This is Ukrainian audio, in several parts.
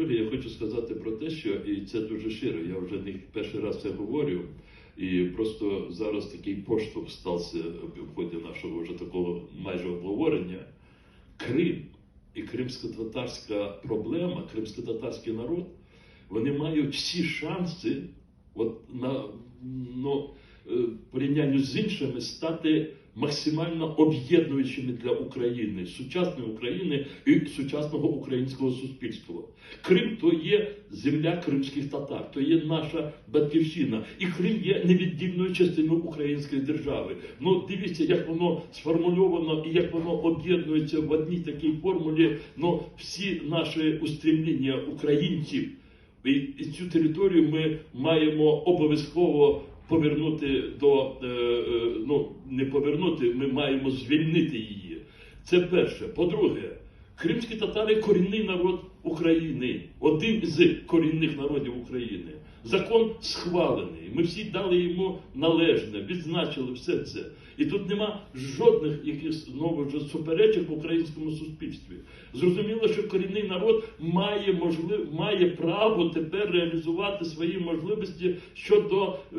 По-друге, я хочу сказати про те, що і це дуже щиро. Я вже не перший раз це говорю. І просто зараз такий поштовх стався в ході нашого вже такого майже обговорення. Крим і кримсько-татарська проблема, кримсько-татарський народ, вони мають всі шанси, от на ну, е, порівнянні з іншими, стати максимально об'єднуючими для України, сучасної України і сучасного українського суспільства. Крим то є земля кримських татар, то є наша батьківщина, і Крим є невіддільною частиною української держави. Ну дивіться, як воно сформульовано і як воно об'єднується в одній такій формулі. Ну всі наші устремління українців. І цю територію ми маємо обов'язково повернути до е, е, ну не повернути, ми маємо звільнити її. Це перше. По-друге, кримські татари корінний народ України, один з корінних народів України. Закон схвалений. Ми всі дали йому належне, відзначили все це. І тут нема жодних якихось знову ж суперечок в українському суспільстві. Зрозуміло, що корінний народ має можлив, має право тепер реалізувати свої можливості щодо е,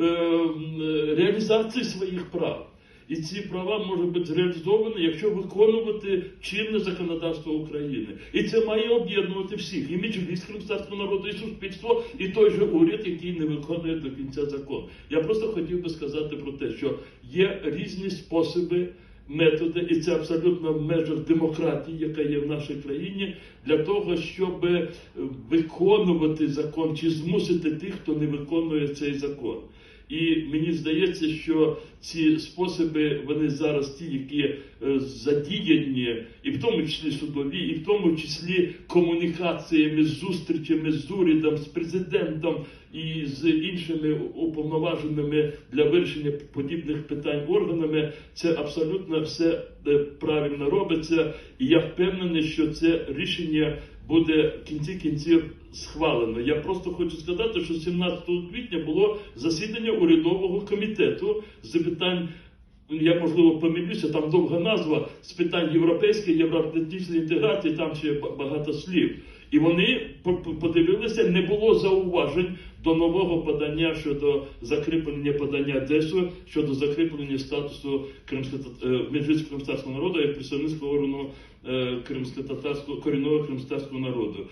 реалізації своїх прав. І ці права можуть бути зреалізовані, якщо виконувати чинне законодавство України. І це має об'єднувати всіх і Меджліс кримського народу, і суспільство, і той же уряд, який не виконує до кінця закон. Я просто хотів би сказати про те, що є різні способи. Методи, і це абсолютно в межах демократії, яка є в нашій країні, для того, щоб е, виконувати закон чи змусити тих, хто не виконує цей закон. І мені здається, що ці способи вони зараз ті, які е, задіяні, і в тому числі судові, і в тому числі комунікаціями, зустрічами з урядом, з президентом і з іншими уповноваженими для вирішення подібних питань органами, це абсолютно все е, правильно робиться. І я впевнений, що це рішення буде в кінці кінців схвалено. Я просто хочу сказати, що 17 квітня було засідання урядового комітету з питань. Я можливо помилюся, там довга назва з питань європейської, євроатлантичної інтеграції, там ще ба- багато слів. І вони по- по- подивилися, не було зауважень до нового подання щодо закріплення подання ДЕСУ, щодо закріплення статусу кримсько- татарського кримського народу як представницького органу е, кримсько-татарського корінного кримського народу.